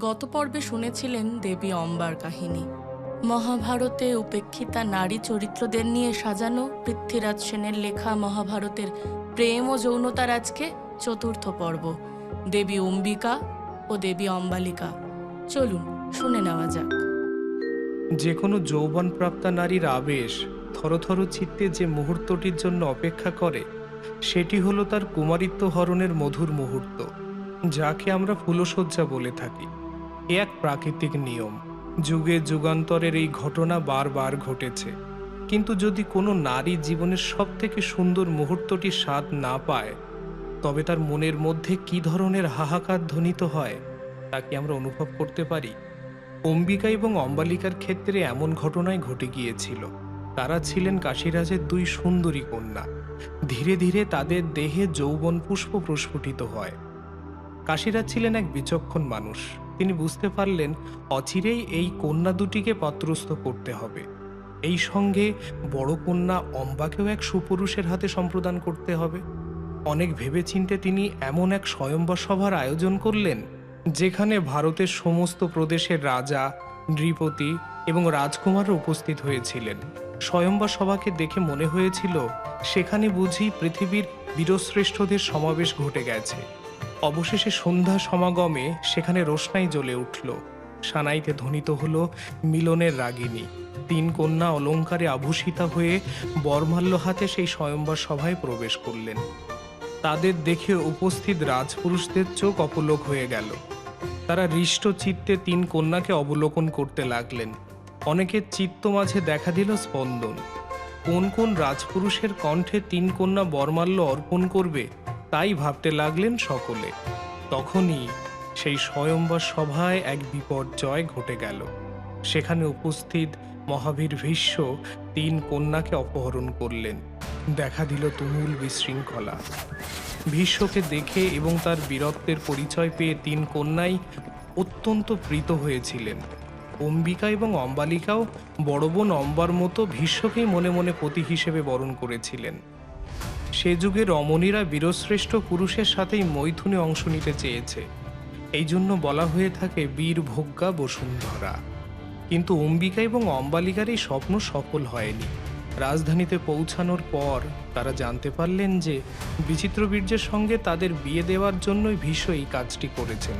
গত পর্বে শুনেছিলেন দেবী অম্বার কাহিনী। মহাভারতে উপেক্ষিতা নারী চরিত্রদের নিয়ে সাজানো পৃথ্বীরাজ সেনের লেখা মহাভারতের প্রেম ও যৌনতার আজকে চতুর্থ পর্ব। দেবী অম্বিকা ও দেবী অম্বালিকা। চলুন, শুনে নেওয়া যাক। যে কোনো যৌবনপ্রাপ্তা নারীর আবেশ থরথর চিত্তে যে মুহূর্তটির জন্য অপেক্ষা করে, সেটি হলো তার কুমারিত্ব হরণের মধুর মুহূর্ত, যাকে আমরা ফুলশয্যা বলে থাকি। এক প্রাকৃতিক নিয়ম। যুগে যুগান্তরের এই ঘটনা বারবার ঘটেছে। কিন্তু যদি কোনো নারী জীবনের সব থেকে সুন্দর মুহূর্তটি স্বাদ না পায়, তবে তার মনের মধ্যে কি ধরনের হাহাকার ধ্বনিত হয়, তা কি আমরা অনুভব করতে পারি? অম্বিকা এবং অম্বালিকার ক্ষেত্রে এমন ঘটনাই ঘটে গিয়েছিল। তারা ছিলেন কাশীরাজের দুই সুন্দরী কন্যা। ধীরে ধীরে তাদের দেহে যৌবন পুষ্প প্রস্ফুটিত হয়। কাশীরাজ ছিলেন এক বিচক্ষণ মানুষ। তিনি বুঝতে পারলেন অচিরেই এই কন্যা দুটিকে পাত্রস্থ করতে হবে। এই সঙ্গে বড় কন্যা অম্বাকেও এক সুপুরুষের হাতে সম্প্রদান করতে হবে। অনেক ভেবেচিন্তে তিনি এমন এক স্বয়ম্বর সভার আয়োজন করলেন, যেখানে ভারতের সমস্ত প্রদেশের রাজা, নৃপতি এবং রাজকুমারও উপস্থিত হয়েছিলেন। স্বয়ম্বর সভাকে দেখে মনে হয়েছিল, সেখানে বুঝি পৃথিবীর বীরশ্রেষ্ঠদের সমাবেশ ঘটে গেছে। অবশেষে সন্ধ্যা সমাগমে সেখানে রোশনাই জ্বলে উঠল। সানাইতে ধ্বনিত হল, মিলনের রাগিনী। তিন কন্যা অলঙ্কারে আভূষিতা হয়ে বরমাল্য হাতে সেই স্বয়ম্বর সভায় প্রবেশ করলেন। তাদের দেখে উপস্থিত রাজপুরুষদের চোখ অপলোক হয়ে গেল। তারা হৃষ্ট চিত্তে তিন কন্যাকে অবলোকন করতে লাগলেন। অনেকের চিত্ত মাঝে দেখা দিল স্পন্দন। কোন কোন রাজপুরুষের কণ্ঠে তিন কন্যা বর্মাল্য অর্পণ করবে? তাই ভাবতে লাগলেন সকলে। তখনই সেই স্বয়ম্বর সভায় এক বিপর্যয় ঘটে গেল। সেখানে উপস্থিত মহাবীর ভীষ্ম তিন কন্যাকে অপহরণ করলেন। দেখা দিল তুমুল বিশৃঙ্খলা। ভীষ্মকে দেখে এবং তার বীরত্বের পরিচয় পেয়ে তিন কন্যাই অত্যন্ত প্রীত হয়েছিলেন। অম্বিকা এবং অম্বালিকাও বড় বোন অম্বার মতো ভীষ্মকেই মনে মনে পতি হিসেবে বরণ করেছিলেন। সে যুগে রমণীরা বীরশ্রেষ্ঠ পুরুষের সাথেই মৈথুনে অংশ নিতে চেয়েছে। এই জন্য বলা হয়ে থাকে বীর ভোগ্যা বসুন্ধরা। কিন্তু অম্বিকা এবং অম্বালিকার এই স্বপ্ন সফল হয়নি। রাজধানীতে পৌঁছানোর পর তারা জানতে পারলেন যে বিচিত্রবীর্যের সঙ্গে তাদের বিয়ে দেওয়ার জন্যই ভীষ্ম এই কাজটি করেছেন।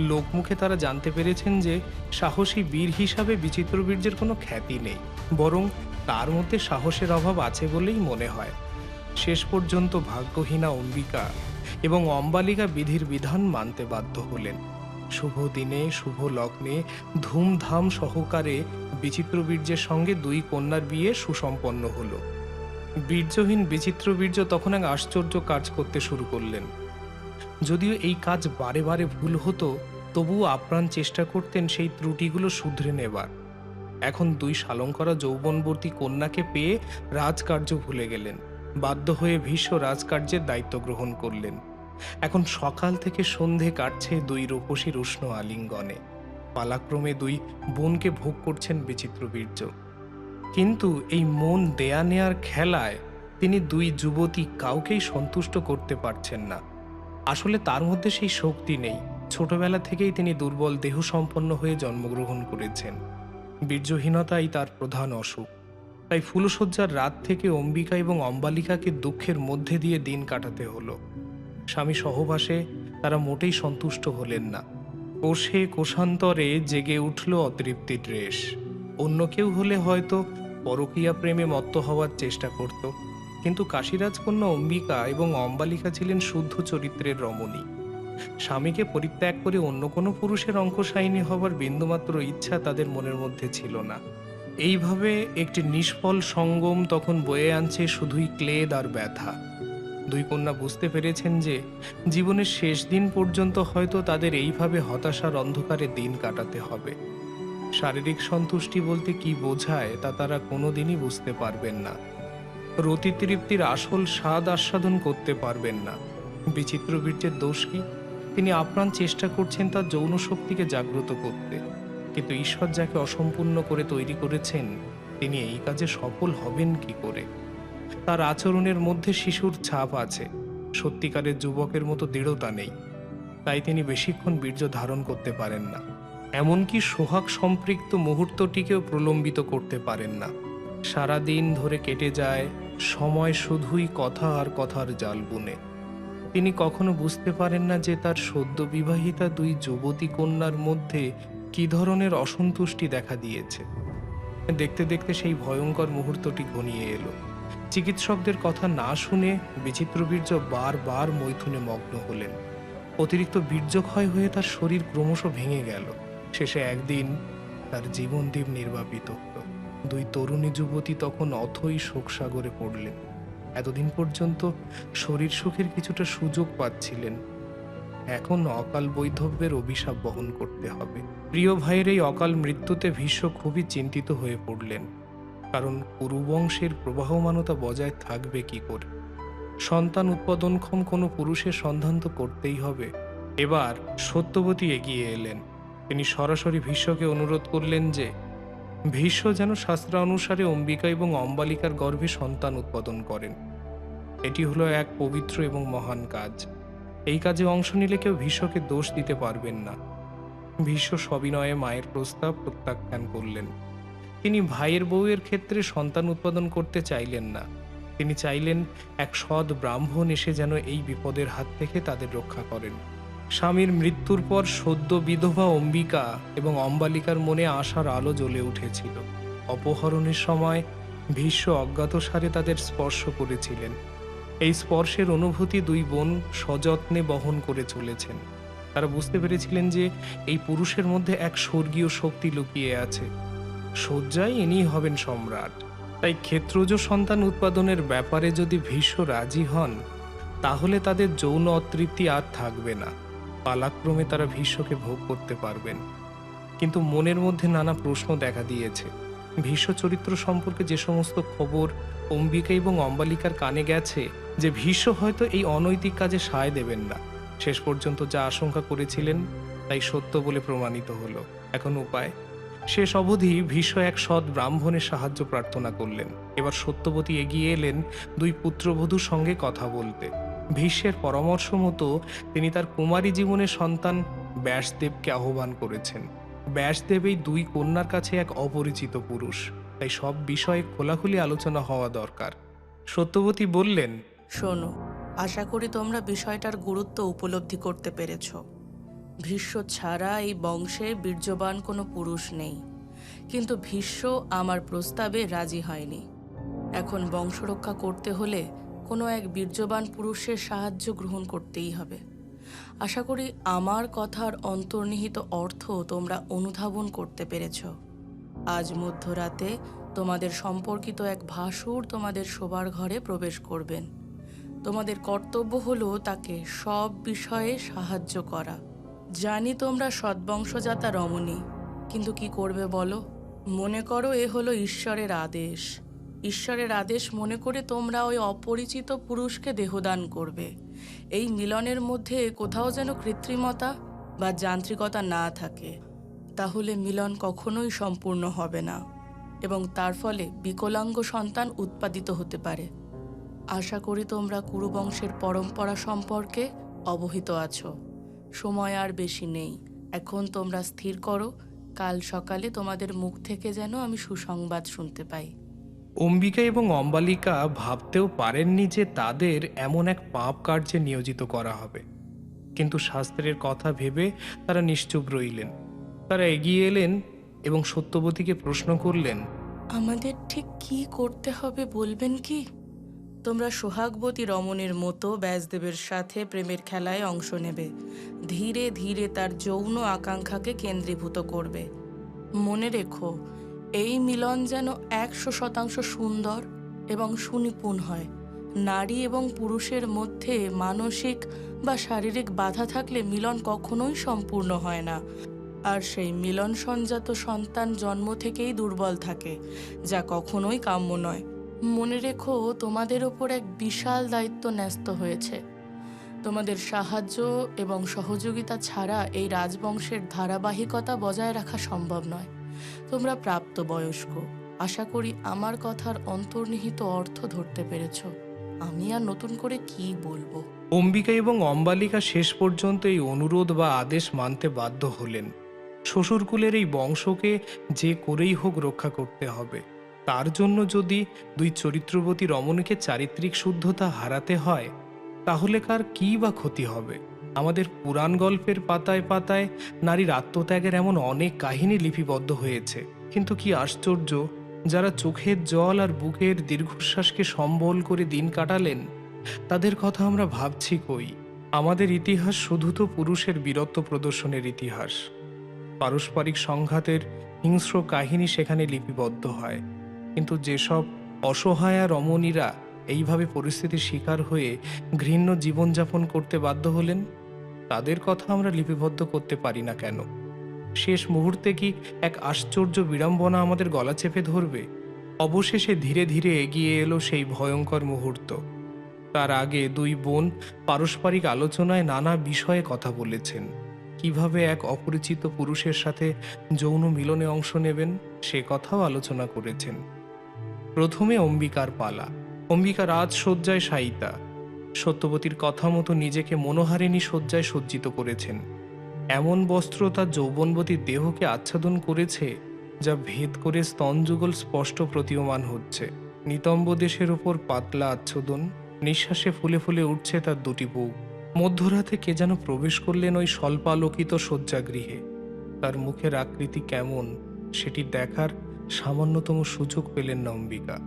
লোকমুখে তারা জানতে পেরেছেন যে সাহসী বীর হিসাবে বিচিত্রবীর্যের কোনো খ্যাতি নেই। বরং তার মধ্যে সাহসের অভাব আছে বলেই মনে হয়। শেষ পর্যন্ত ভাগ্যহীনা অম্বিকা এবং অম্বালিকা বিধির বিধান মানতে বাধ্য হলেন। শুভ দিনে, শুভ লগ্নে, ধুমধাম সহকারে বিচিত্রবীর্যের সঙ্গে দুই কন্যার বিয়ে সুসম্পন্ন হলো। বীর্যহীন বিচিত্রবীর্য তখন এক আশ্চর্য কাজ করতে শুরু করলেন। যদিও এই কাজ বারে বারে ভুল হতো, তবুও আপ্রাণ চেষ্টা করতেন সেই ত্রুটিগুলো শুধরে নেবার। এখন দুই সালঙ্করা যৌবনবর্তী কন্যাকে পেয়ে রাজকার্য ভুলে গেলেন। বাধ্য হয়ে ভীষ্ম রাজকার্যের দায়িত্ব গ্রহণ করলেন। এখন সকাল থেকে সন্ধে কাটছে দুই রূপসীর উষ্ণ আলিঙ্গনে। পালাক্রমে দুই বোনকে ভোগ করছেন বিচিত্র বীর্য। কিন্তু এই মন দেয়া নেয়ার খেলায় তিনি দুই যুবতী কাউকেই সন্তুষ্ট করতে পারছেন না। আসলে তার মধ্যে সেই শক্তি নেই। ছোটবেলা থেকেই তিনি দুর্বল দেহ সম্পন্ন হয়ে জন্মগ্রহণ করেছেন। বীর্যহীনতাই তার প্রধান অসুখ। তাই ফুলশয্যার রাত থেকে অম্বিকা এবং অম্বালিকাকে দুঃখের মধ্যে দিয়ে দিন কাটাতে হলো। স্বামী সহবাসে তারা মোটেই সন্তুষ্ট হলেন না। কোষে, কোষান্তরে জেগে উঠল অতৃপ্তির রেশ। অন্য কেউ হলে হয়তো পরকীয়া প্রেমে মত্ত হওয়ার চেষ্টা করত। কিন্তু কাশীরাজ কন্যা অম্বিকা এবং অম্বালিকা ছিলেন শুদ্ধ চরিত্রের রমণী। স্বামীকে পরিত্যাগ করে অন্য কোনো পুরুষের অঙ্কশায়িনী হবার বিন্দুমাত্র ইচ্ছা তাদের মনের মধ্যে ছিল না। এইভাবে একটি নিষ্ফল সঙ্গম তখন বয়ে আনছে শুধুই ক্লেদ আর ব্যথা। দুই কন্যা বুঝতে পেরেছেন যে জীবনের শেষ দিন পর্যন্ত হয়তো তাদের এইভাবে হতাশার অন্ধকারে দিন কাটাতে হবে। শারীরিক সন্তুষ্টি বলতে কি বোঝায় তা তারা কোনোদিনই বুঝতে পারবেন না। রতিতৃপ্তির আসল স্বাদ আস্বাদন করতে পারবেন না। বিচিত্র বীর্যের দোষ কি? তিনি আপ্রাণ চেষ্টা করছেন তার যৌন শক্তিকে জাগ্রত করতে। কিন্তু ঈশ্বর যাকে অসম্পূর্ণ করে তৈরি করেছেন, তিনি এই কাজে সফল হবেন কি করে? তার আচরণের মধ্যে শিশুর ছাপ আছে, সত্যিকারের যুবকের মতো দৃঢ়তা নেই, তাই তিনি বেশিক্ষণ বীর্য ধারণ করতে পারেন না। এমনকি সোহাগ সম্পৃক্ত মুহূর্তটিকেও প্রলম্বিত করতে পারেন না। সারাদিন ধরে কেটে যায়, সময় শুধুই কথা আর কথার জাল বুনে। তিনি কখনো বুঝতে পারেন না যে তার সদ্য বিবাহিতা দুই যুবতী কন্যার মধ্যে কী ধরনের অসন্তুষ্টি দেখা দিয়েছে? দেখতে দেখতে সেই ভয়ঙ্কর মুহূর্তটি ঘনিয়ে এলো। চিকিৎসকদের কথা না শুনে বিচিত্র বীর্য বারবার মৈথুনে মগ্ন হলেন। অতিরিক্ত বীর্যক্ষয় হয়ে তার শরীর ক্রমশ ভেঙে গেল। শেষে একদিন তার জীবনদীপ নির্বাপিত হলো। দুই তরুণী যুবতী তখন অথই শোকসাগরে পড়লেন। এতদিন পর্যন্ত শরীর সুখের কিছুটা সুযোগ পাচ্ছিলেন। এখন অকাল বৈধব্যের অভিশাপ বহন করতে হবে। প্রিয় ভাইয়ের এই অকাল মৃত্যুতে ভীষ্ম খুবই চিন্তিত হয়ে পড়লেন। কারণ কুরুবংশের প্রবাহমানতা বজায় থাকবে কি করে? সন্তান উৎপাদনক্ষম কোনো পুরুষের সন্ধান তো করতেই হবে। এবার সত্যবতী এগিয়ে এলেন। তিনি সরাসরি ভীষ্মকে অনুরোধ করলেন যে, ভীষ্ম যেন শাস্ত্রানুসারে অম্বিকা এবং অম্বালিকার গর্ভে সন্তান উৎপাদন করেন। এটি হলো এক পবিত্র এবং মহান কাজ। এই কাজে অংশ নিলে কেউ ভীষ্মকে দোষ দিতে পারবেন না। ভীষ্ম সবিনয়ে মায়ের প্রস্তাব প্রত্যাখ্যান করলেন। তিনি ভাইয়ের বউয়ের ক্ষেত্রে সন্তান উৎপাদন করতে চাইলেন না। তিনি চাইলেন এক সৎ ব্রাহ্মণ এসে যেন এই বিপদের হাত থেকে তাদের রক্ষা করেন। স্বামীর মৃত্যুর পর সদ্য বিধবা অম্বিকা এবং অম্বালিকার মনে আশার আলো জ্বলে উঠেছিল। অপহরণের সময় ভীষ্ম অজ্ঞাতসারে তাদের স্পর্শ করেছিলেন। এই স্পর্শের অনুভূতি দুই বোন সযত্নে বহন করে চলেছেন। তারা বুঝতে পেরেছিলেন যে এই পুরুষের মধ্যে এক স্বর্গীয় শক্তি লুকিয়ে আছে। শয্যায় ইনি হবেন সম্রাট। তাই ক্ষেত্রজ সন্তান উৎপাদনের ব্যাপারে যদি ভীষ্ম রাজি হন, তাহলে তাদের যৌন অতৃপ্তি আর থাকবে না। পালাক্রমে তারা ভীষ্মকে ভোগ করতে পারবেন। কিন্তু মনের মধ্যে নানা প্রশ্ন দেখা দিয়েছে। ভীষ্ম চরিত্র সম্পর্কে যে সমস্ত খবর অম্বিকা এবং অম্বালিকার কানে গেছে যে ভীষ্ম হয়তো এই অনৈতিক কাজে সায় দেবেন না। শেষ পর্যন্ত যা আশঙ্কা করেছিলেন, তাই সত্য বলে প্রমাণিত হলো। এখন উপায়, শেষ অবধি ভীষ্ম এক সৎ ব্রাহ্মণের সাহায্য প্রার্থনা করলেন। এবার সত্যবতী এগিয়ে এলেন দুই পুত্রবধূর সঙ্গে কথা বলতে। ভীষ্মের পরামর্শ মতো তিনি তার কুমারী জীবনের সন্তান ব্যাসদেবকে আহ্বান করেছেন। ব্যাসদেব এই দুই কন্যার কাছে এক অপরিচিত পুরুষ, তাই সব বিষয়ে খোলাখুলি আলোচনা হওয়া দরকার। সত্যবতী বললেন শোনো, আশা করি তোমরা বিষয়টার গুরুত্ব উপলব্ধি করতে পেরেছ। ভীষ্ম ছাড়া এই বংশে বীর্যবান কোনো পুরুষ নেই, কিন্তু ভীষ্ম আমার প্রস্তাবে রাজি হয়নি। এখন বংশরক্ষা করতে হলে কোনো এক বীর্যবান পুরুষের সাহায্য গ্রহণ করতেই হবে। আশা করি আমার কথার অন্তর্নিহিত অর্থ তোমরা অনুধাবন করতে পেরেছ। আজ মধ্যরাতে তোমাদের সম্পর্কিত এক ভাসুর তোমাদের শোবার ঘরে প্রবেশ করবেন। তোমাদের কর্তব্য হলো তাকে সব বিষয়ে সাহায্য করা। জানি তোমরা সদ্বংশজাতা রমণী, কিন্তু কি করবে বলো? মনে করো এ হলো ঈশ্বরের আদেশ। ঈশ্বরের আদেশ মনে করে তোমরা ওই অপরিচিত পুরুষকে দেহদান করবে। এই মিলনের মধ্যে কোথাও যেন কৃত্রিমতা বা যান্ত্রিকতা না থাকে। তাহলে মিলন কখনোই সম্পূর্ণ হবে না, এবং তার ফলে বিকলাঙ্গ সন্তান উৎপাদিত হতে পারে। আশা করি তোমরা কুরুবংশের পরম্পরা সম্পর্কে অবহিত আছো। সময় আর বেশি নেই। এখন তোমরা স্থির করো। কাল সকালে তোমাদের মুখ থেকে যেন আমি সুসংবাদ শুনতে পাই। অম্বিকা এবং অম্বালিকা ভাবতেও পারেননি যে তাদের এমন এক পাপ কার্যে নিয়োজিত করা হবে। কিন্তু শাস্ত্রের কথা ভেবে তারা নিশ্চুপ রইলেন। তারা এগিয়ে এলেন এবং সত্যবতীকে প্রশ্ন করলেন আমাদের ঠিক কি করতে হবে বলবেন কি? তোমরা সোহাগবতী রমণের মতো ব্যাসদেবের সাথে প্রেমের খেলায় অংশ নেবে। ধীরে ধীরে তার যৌন আকাঙ্ক্ষাকে কেন্দ্রীভূত করবে। মনে রেখো, এই মিলন যেন একশো শতাংশ সুন্দর এবং সুনিপুণ হয়। নারী এবং পুরুষের মধ্যে মানসিক বা শারীরিক বাধা থাকলে মিলন কখনোই সম্পূর্ণ হয় না। আর সেই মিলন সঞ্জাত সন্তান জন্ম থেকেই দুর্বল থাকে, যা কখনোই কাম্য নয়। মনে রেখো, তোমাদের ওপর এক বিশাল দায়িত্ব ন্যস্ত হয়েছে। তোমাদের সাহায্য এবং সহযোগিতা ছাড়া এই রাজবংশের ধারাবাহিকতা বজায় রাখা সম্ভব নয়। তোমরা প্রাপ্তবয়স্ক। আশা করি আমার কথার অন্তর্নিহিত অর্থ ধরতে পেরেছ। আমি আর নতুন করে কি বলব? অম্বিকা এবং অম্বালিকা শেষ পর্যন্ত এই অনুরোধ বা আদেশ মানতে বাধ্য হলেন। শ্বশুরকুলের এই বংশকে যে করেই হোক রক্ষা করতে হবে। তার জন্য যদি দুই চরিত্রবতী রমণীকে চারিত্রিক শুদ্ধতা হারাতে হয়, তাহলে কার কী বা ক্ষতি হবে? আমাদের পুরাণ গল্পের পাতায় পাতায় নারীর আত্মত্যাগের এমন অনেক কাহিনী লিপিবদ্ধ হয়েছে। কিন্তু কি আশ্চর্য, যারা চোখের জল আর বুকের দীর্ঘশ্বাসকে সম্বল করে দিন কাটালেন, তাদের কথা আমরা ভাবছি কই? আমাদের ইতিহাস শুধু তো পুরুষের বীরত্ব প্রদর্শনের ইতিহাস। পারস্পরিক সংঘাতের হিংস্র কাহিনী সেখানে লিপিবদ্ধ হয়। কিন্তু যেসব অসহায়া রমণীরা এইভাবে পরিস্থিতির শিকার হয়ে ঘৃণ্য জীবনযাপন করতে বাধ্য হলেন, তাদের কথা আমরা লিপিবদ্ধ করতে পারি না কেন? শেষ মুহূর্তে কি এক আশ্চর্য বিড়ম্বনা আমাদের গলা চেপে ধরবে? অবশেষে ধীরে ধীরে এগিয়ে এলো সেই ভয়ঙ্কর মুহূর্ত। তার আগে দুই বোন পারস্পরিক আলোচনায় নানা বিষয়ে কথা বলেছেন। কীভাবে এক অপরিচিত পুরুষের সাথে যৌন মিলনে অংশ নেবেন, সে কথাও আলোচনা করেছেন। প্রথমে অম্বিকার পালা। অম্বিকা রাজ শয্যায় শায়িতা সত্যবতীর কথা মতো নিজেকে মনোহারিণী শয্যায় সজ্জিত করেছেন। এমন বস্ত্র তার যৌবনবতী দেহকে আচ্ছাদন করেছে, যা ভেদ করে স্তনযুগল স্পষ্ট প্রতীয়মান হচ্ছে। নিতম্ব দেশের ওপর পাতলা আচ্ছাদন, নিঃশ্বাসে ফুলে ফুলে উঠছে তার দুটি বুক মধ্যরাতে কে যেন প্রবেশ করলেন ওই স্বল্পালোকিত শয্যাগৃহে। তার মুখের আকৃতি কেমন, সেটি দেখার সামান্যতম সুযোগ পেলেন না অম্বিকা।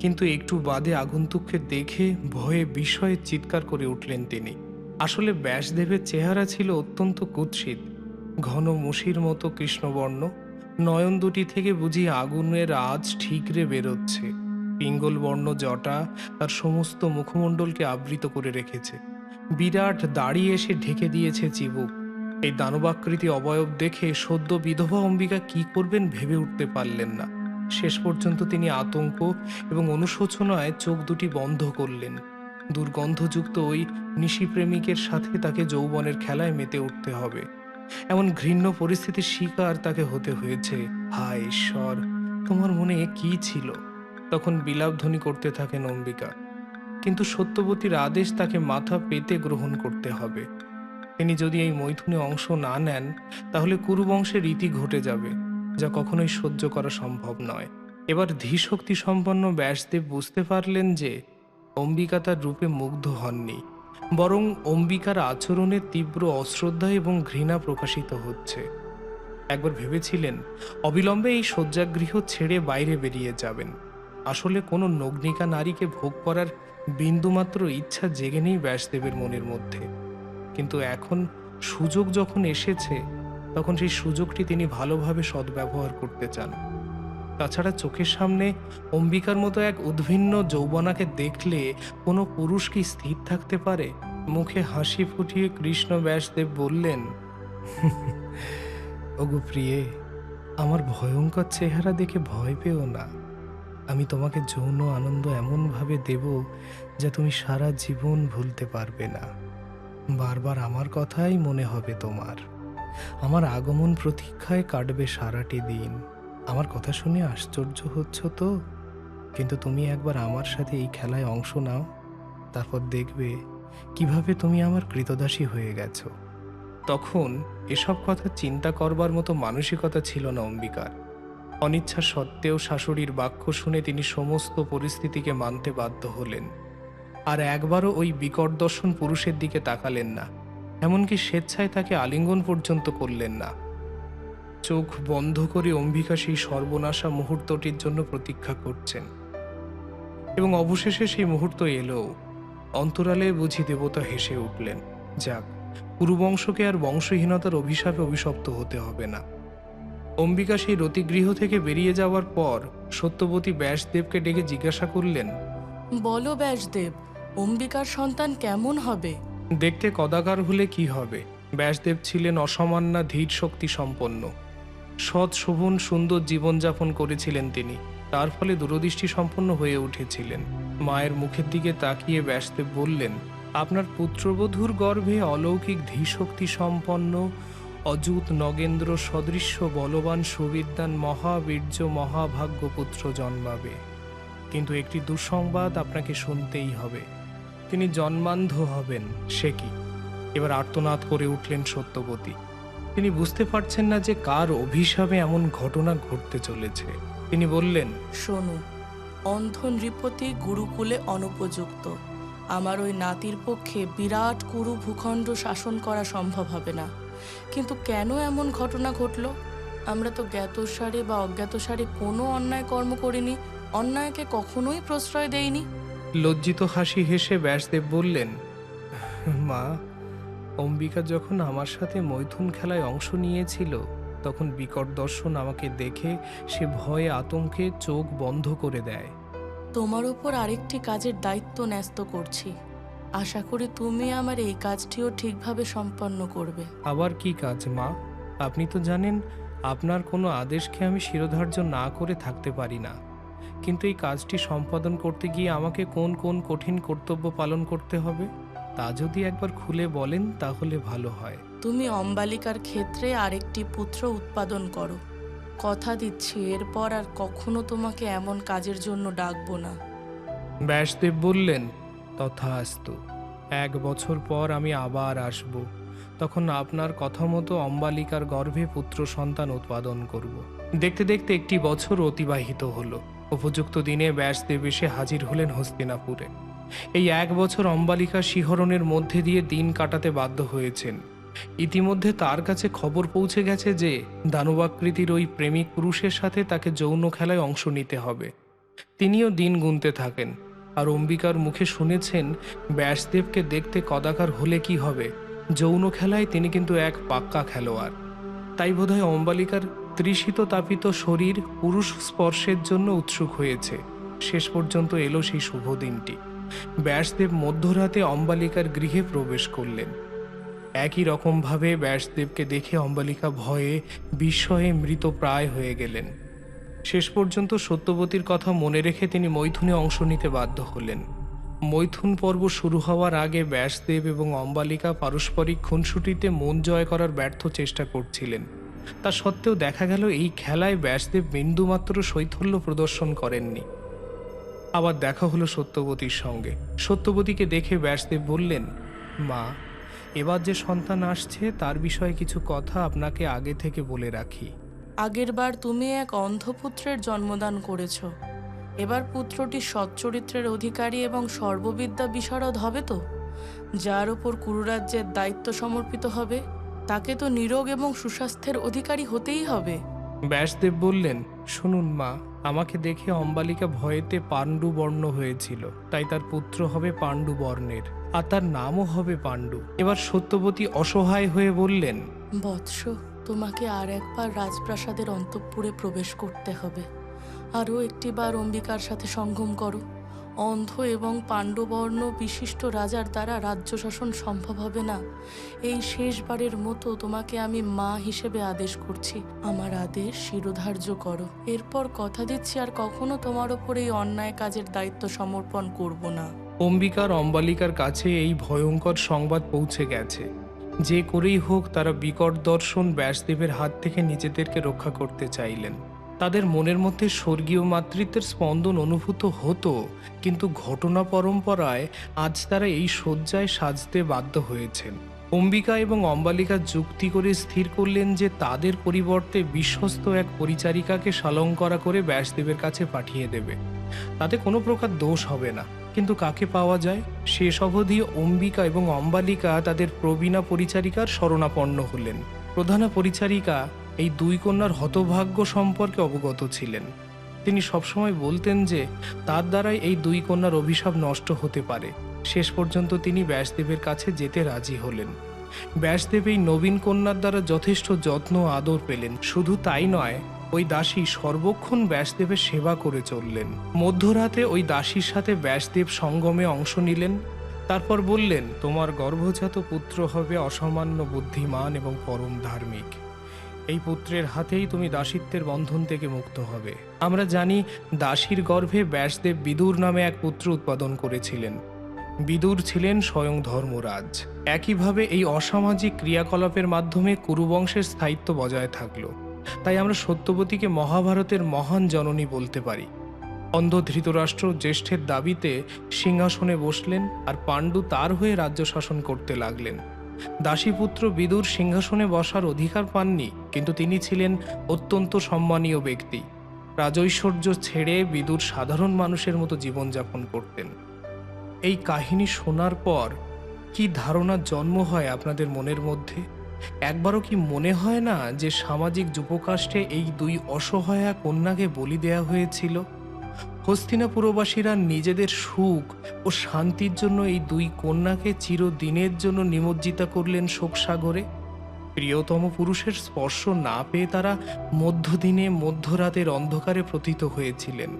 কিন্তু একটু বাদে আগন্তুককে দেখে ভয়ে বিস্ময়ে চিৎকার করে উঠলেন তিনি। আসলে ব্যাসদেবের চেহারা ছিল অত্যন্ত কুৎসিত। ঘন মুশির মতো কৃষ্ণবর্ণ, নয়ন দুটি থেকে বুঝি আগুনের আজ ঠিকরে বেরোচ্ছে। পিঙ্গল বর্ণ জটা তার সমস্ত মুখমণ্ডলকে আবৃত করে রেখেছে। বিরাট দাড়ি এসে ঢেকে দিয়েছে চিবুক। এই দানবাকৃতি অবয়ব দেখে সদ্য বিধবা অম্বিকা কি করবেন ভেবে উঠতে পারলেন না। শেষ পর্যন্ত তিনি আতঙ্ক এবং অনুশোচনায় চোখ দুটি বন্ধ করলেন। দুর্গন্ধযুক্ত ওই নিশিপ্রেমিকের সাথে তাকে যৌবনের খেলায় মেতে উঠতে হবে। এমন ঘৃণ্য পরিস্থিতির শিকার তাকে হতে হয়েছে। হায় ঈশ্বর, তোমার মনে কি ছিল? তখন বিলাপধ্বনি করতে থাকেন অম্বিকা। কিন্তু সত্যবতীর আদেশ তাকে মাথা পেতে গ্রহণ করতে হবে। তিনি যদি এই মৈথুনে অংশ না নেন, তাহলে কুরুবংশের রীতি ঘটে যাবে, যা কখনোই সহ্য করা সম্ভব নয়। এবার ধীশক্তি সম্পন্ন ব্যাসদেব বুঝতে পারলেন যে অম্বিকা তার রূপে মুগ্ধ হননি, বরং অম্বিকার আচরণে তীব্র অশ্রদ্ধা এবং ঘৃণা প্রকাশিত হচ্ছে। একবার ভেবেছিলেন, অবিলম্বে এই শয্যাগৃহ ছেড়ে বাইরে বেরিয়ে যাবেন। আসলে কোনো নগ্নিকা নারীকে ভোগ করার বিন্দুমাত্র ইচ্ছা জেগে নেই ব্যাসদেবের মনের মধ্যে। কিন্তু এখন সুযোগ যখন এসেছে, তখন সেই সুযোগটি তিনি ভালোভাবে সদ্ব্যবহার করতে চান। তাছাড়া চোখের সামনে অম্বিকার মতো এক উদ্ভিন্ন যৌবনাকে দেখলে কোনো পুরুষ কি স্থির থাকতে পারে? মুখে হাসি ফুটিয়ে কৃষ্ণ ব্যাসদেব বললেন, ওগো প্রিয়ে, আমার ভয়ঙ্কর চেহারা দেখে ভয় পেও না। আমি তোমাকে যৌন আনন্দ এমনভাবে দেব যা তুমি সারা জীবন ভুলতে পারবে না। বারবার আমার কথাই মনে হবে তোমার। আমার আগমন প্রতীক্ষায় কাটবে সারাটি দিন। আমার কথা শুনে আশ্চর্য হচ্ছ তো? কিন্তু তুমি একবার আমার সাথে এই খেলায় অংশ নাও, তারপর দেখবে কীভাবে তুমি আমার কৃতদাসী হয়ে গেছো। তখন এসব কথা চিন্তা করবার মতো মানসিকতা ছিল না অম্বিকার। অনিচ্ছা সত্ত্বেও শাশুড়ির বাক্য শুনে তিনি সমস্ত পরিস্থিতিকে মানতে বাধ্য হলেন। আর একবারও ওই বিকট দর্শন পুরুষের দিকে তাকালেন না, এমনকি স্বেচ্ছায় তাকে আলিঙ্গন পর্যন্ত করলেন না। চোখ বন্ধ করে অম্বিকা সেই সর্বনাশা মুহূর্তটির জন্য প্রতীক্ষা করছেন। এবং অবশেষে সেই মুহূর্ত এলো। অন্তরালে বুঝি দেবতা হেসে উঠলেন, যাক পুরুবংশকে আর বংশহীনতার অভিশাপে অভিশপ্ত হতে হবে না। অম্বিকা সেই রতিগৃহ থেকে বেরিয়ে যাওয়ার পর সত্যবতী ব্যাসদেবকে ডেকে জিজ্ঞাসা করলেন, বলো ব্যাসদেব অম্বিকার সন্তান কেমন হবে? দেখতে কদাকার হলে কি হবে? ব্যাসদেব ছিলেন অসামান্যা ধীর শক্তি সম্পন্ন। সৎ, শোভন, সুন্দর জীবনযাপন করেছিলেন তিনি। তার ফলে দূরদৃষ্টি সম্পন্ন হয়ে উঠেছিলেন। মায়ের মুখের দিকে তাকিয়ে ব্যাসদেব বললেন, আপনার পুত্রবধূর গর্ভে অলৌকিক ধীশক্তি সম্পন্ন, অযুত নগেন্দ্র সদৃশ্য বলবান সুবিদ্যান মহাবীর্য মহাভাগ্য পুত্র জন্মাবে। কিন্তু একটি দুঃসংবাদ আপনাকে শুনতেই হবে। তিনি জন্মান্ধ হবেন, সে কি? এবার আর্তনাদ করে উঠলেন সত্যবতী। তিনি বুঝতে পারছেন না যে কার অভিশাপে এমন ঘটনা ঘটতে চলেছে। তিনি বললেন, শোনো, অন্ধ নৃপতি গুরুকুলে অনুপযুক্ত। আমার ওই নাতির পক্ষে বিরাট কুরু ভূখণ্ড শাসন করা সম্ভব হবে না। কিন্তু কেন এমন ঘটনা ঘটল? আমরা তো জ্ঞাতসারে বা অজ্ঞাতসারে কোনো অন্যায় কর্ম করিনি, অন্যায়কে কখনোই প্রশ্রয় দেইনি। লজ্জিত হাসি হেসে ব্যাসদেব বললেন মা অম্বিকা যখন আমার সাথে মৈথুন খেলায় অংশ নিয়েছিল তখন বিকট দর্শন আমাকে দেখে সে ভয়ে আতঙ্কে চোখ বন্ধ করে দেয়। তোমার উপর আরেকটি কাজের দায়িত্ব ন্যস্ত করছি। আশা করি তুমি আমার এই কাজটিও ঠিকভাবে সম্পন্ন করবে। আবার কি কাজ মা? আপনি তো জানেন আপনার কোনো আদেশকে আমি শিরোধার্য না করে থাকতে পারি না। কিন্তু এই কাজটি সম্পাদন করতে গিয়ে আমাকে কোন কোন কঠিন কর্তব্য পালন করতে হবে তা যদি একবার খুলে বলেন তাহলে ভালো হয়। তুমি অম্বালিকার ক্ষেত্রে আরেকটি পুত্র উৎপাদন করো। কথা দিচ্ছি এরপর আর কখনো তোমাকে এমন কাজের জন্য ডাকবো না। ব্যাসদেব বললেন তথাস্তু এক বছর পর আমি আবার আসব। তখন আপনার কথা মতো অম্বালিকার গর্ভে পুত্র সন্তান উৎপাদন করব। দেখতে দেখতে একটি বছর অতিবাহিত হলো। উপযুক্ত দিনে ব্যাসদেব এসে হাজির হলেন হস্তিনাপুরে। এই এক বছর অম্বালিকা শিহরণের মধ্যে দিয়ে দিন কাটাতে বাধ্য হয়েছেন। ইতিমধ্যে তার কাছে খবর পৌঁছে গেছে যে, দানবাকৃতির ওই প্রেমিক পুরুষের সাথে তাকে যৌন খেলায় অংশ নিতে হবে। তিনিও দিন গুনতে থাকেন, আর অম্বিকার মুখে শুনেছেন, ব্যাসদেবকে দেখতে কদাকার হলে কি হবে? যৌন খেলায় তিনি কিন্তু এক পাক্কা খেলোয়াড়। তাই বোধহয় অম্বালিকার তৃষিত তাপিত শরীর পুরুষ স্পর্শের জন্য উৎসুক হয়েছে। শেষ পর্যন্ত এলো সেই শুভ দিনটি। ব্যাসদেব মধ্যরাতে অম্বালিকার গৃহে প্রবেশ করলেন। একই রকমভাবে ব্যাসদেবকে দেখে অম্বালিকা ভয়ে, বিস্ময়ে মৃত প্রায় হয়ে গেলেন। শেষ পর্যন্ত সত্যবতীর কথা মনে রেখে তিনি মৈথুনে অংশ নিতে বাধ্য হলেন। মৈথুন পর্ব শুরু হওয়ার আগে ব্যাসদেব এবং অম্বালিকা পারস্পরিক খুনসুটিতে মন জয় করার ব্যর্থ চেষ্টা করছিলেন। তা সত্ত্বেও দেখা গেল এই খেলায় ব্যাসদেব বিন্দুমাত্র শৈথল্য প্রদর্শন করেননি। আবার দেখা হলো সত্যবতীর সঙ্গে। সত্যবতীকে দেখে ব্যাসদেব বললেন, মা, এবার যে সন্তান আসছে, তার বিষয়ে কিছু কথা আপনাকে আগে থেকে বলে রাখি। আগেরবার তুমি এক অন্ধপুত্রের জন্মদান করেছ। এবার পুত্রটি সচ্চরিত্রের অধিকারী এবং সর্ববিদ্যা বিশারদ হবে তো? যার ওপর কুরুরাজ্যের দায়িত্ব সমর্পিত হবে তাকে তো নিরোগ এবং সুস্বাস্থ্যের অধিকারী হতেই হবে। ব্যাসদেব বললেন শুনুন মা আমাকে দেখে অম্বালিকা ভয়েতে পাণ্ডু বর্ণ হয়েছিল। তাই তার পুত্র হবে পাণ্ডু বর্ণের আর তার নামও হবে পাণ্ডু। এবার সত্যবতী অসহায় হয়ে বললেন বৎস তোমাকে আর একবার রাজপ্রাসাদের অন্তঃপুরে প্রবেশ করতে হবে। আরও একটিবার অম্বিকার সাথে সঙ্গম করো। অন্ধ এবং পাণ্ডবর্ণ বিশিষ্ট রাজার দ্বারা রাজ্য শাসন সম্ভব হবে না। এই শেষবারের মতো তোমাকে আমি মা হিসেবে আদেশ করছি। আমার আদেশ শিরোধার্য করো। এরপর কথা দিচ্ছি আর কখনো তোমার ওপর এই অন্যায় কাজের দায়িত্ব সমর্পণ করব না। অম্বিকার অম্বালিকার কাছে এই ভয়ঙ্কর সংবাদ পৌঁছে গেছে। যে করেই হোক তারা বিকট দর্শন ব্যাসদেবের হাত থেকে নিজেদেরকে রক্ষা করতে চাইলেন। তাদের মনের মধ্যে স্বর্গীয় মাতৃত্বের স্পন্দন অনুভূত হতো, কিন্তু ঘটনা পরম্পরায় আজ তারা এই শয্যায় সাজতে বাধ্য হয়েছেন। অম্বিকা এবং অম্বালিকা যুক্তি করে স্থির করলেন যে তাদের পরিবর্তে বিশ্বস্ত এক পরিচারিকাকে সালঙ্করা করে ব্যাসদেবের কাছে পাঠিয়ে দেবে। তাতে কোনো প্রকার দোষ হবে না। কিন্তু কাকে পাওয়া যায়? শেষ অবধি অম্বিকা এবং অম্বালিকা তাদের প্রবীণা পরিচারিকার শরণাপন্ন হলেন। প্রধানা পরিচারিকা এই দুই কন্যার হতভাগ্য সম্পর্কে অবগত ছিলেন। তিনি সবসময় বলতেন যে, তার দ্বারাই এই দুই কন্যার অভিশাপ নষ্ট হতে পারে। শেষ পর্যন্ত তিনি ব্যাসদেবের কাছে যেতে রাজি হলেন। ব্যাসদেব এই নবীন কন্যার দ্বারা যথেষ্ট যত্ন আদর পেলেন। শুধু তাই নয়, ওই দাসী সর্বক্ষণ ব্যাসদেবের সেবা করে চললেন। মধ্যরাতে ওই দাসীর সাথে ব্যাসদেব সঙ্গমে অংশ নিলেন। তারপর বললেন, তোমার গর্ভজাত পুত্র হবে অসামান্য বুদ্ধিমান এবং পরম ধার্মিক। এই পুত্রের হাতেই তুমি দাসিত্বের বন্ধন থেকে মুক্ত হবে। আমরা জানি দাসীর গর্ভে ব্যাসদেব বিদুর নামে এক পুত্র উৎপাদন করেছিলেন। বিদুর ছিলেন স্বয়ং ধর্মরাজ। একইভাবে এই অসামাজিক ক্রিয়াকলাপের মাধ্যমে কুরুবংশের স্থায়িত্ব বজায় থাকল। তাই আমরা সত্যবতীকে মহাভারতের মহান জননী বলতে পারি। অন্ধ ধৃতরাষ্ট্র জ্যেষ্ঠের দাবিতে সিংহাসনে বসলেন আর পাণ্ডু তার হয়ে রাজ্য শাসন করতে লাগলেন। দাসীপুত্র বিদুর সিংহাসনে বসার অধিকার পাননি, কিন্তু তিনি ছিলেন অত্যন্ত সম্মানীয় ব্যক্তি। রাজৈশ্বর্য ছেড়ে বিদুর সাধারণ মানুষের মতো জীবনযাপন করতেন। এই কাহিনী শোনার পর কি ধারণার জন্ম হয় আপনাদের মনের মধ্যে? একবারও কি মনে হয় না যে সামাজিক যুবকাষ্টে এই দুই অসহায়া কন্যাকে বলি দেয়া হয়েছিল? হস্তিনাপুরবাসীরা নিজেদের সুখ ও শান্তির জন্য এই দুই কন্যাকে চিরদিনের জন্য নিমজ্জিতা করলেন শোকসাগরে। প্রিয়তম পুরুষের স্পর্শ না পেয়ে তারা মধ্যদিনে মধ্যরাতের অন্ধকারে প্রতীত হয়েছিলেন।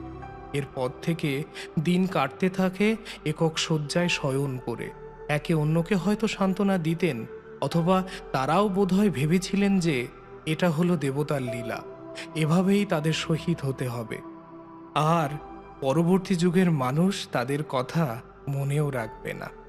এরপর থেকে দিন কাটতে থাকে, একক শয্যায় শয়ন করে। একে অন্যকে হয়তো সান্ত্বনা দিতেন, অথবা তারাও বোধহয় ভেবেছিলেন যে এটা হলো দেবতার লীলা। এভাবেই তাদের শহীদ হতে হবে। আর পরবর্তী যুগের মানুষ তাদের কথা মনেও রাখবে না।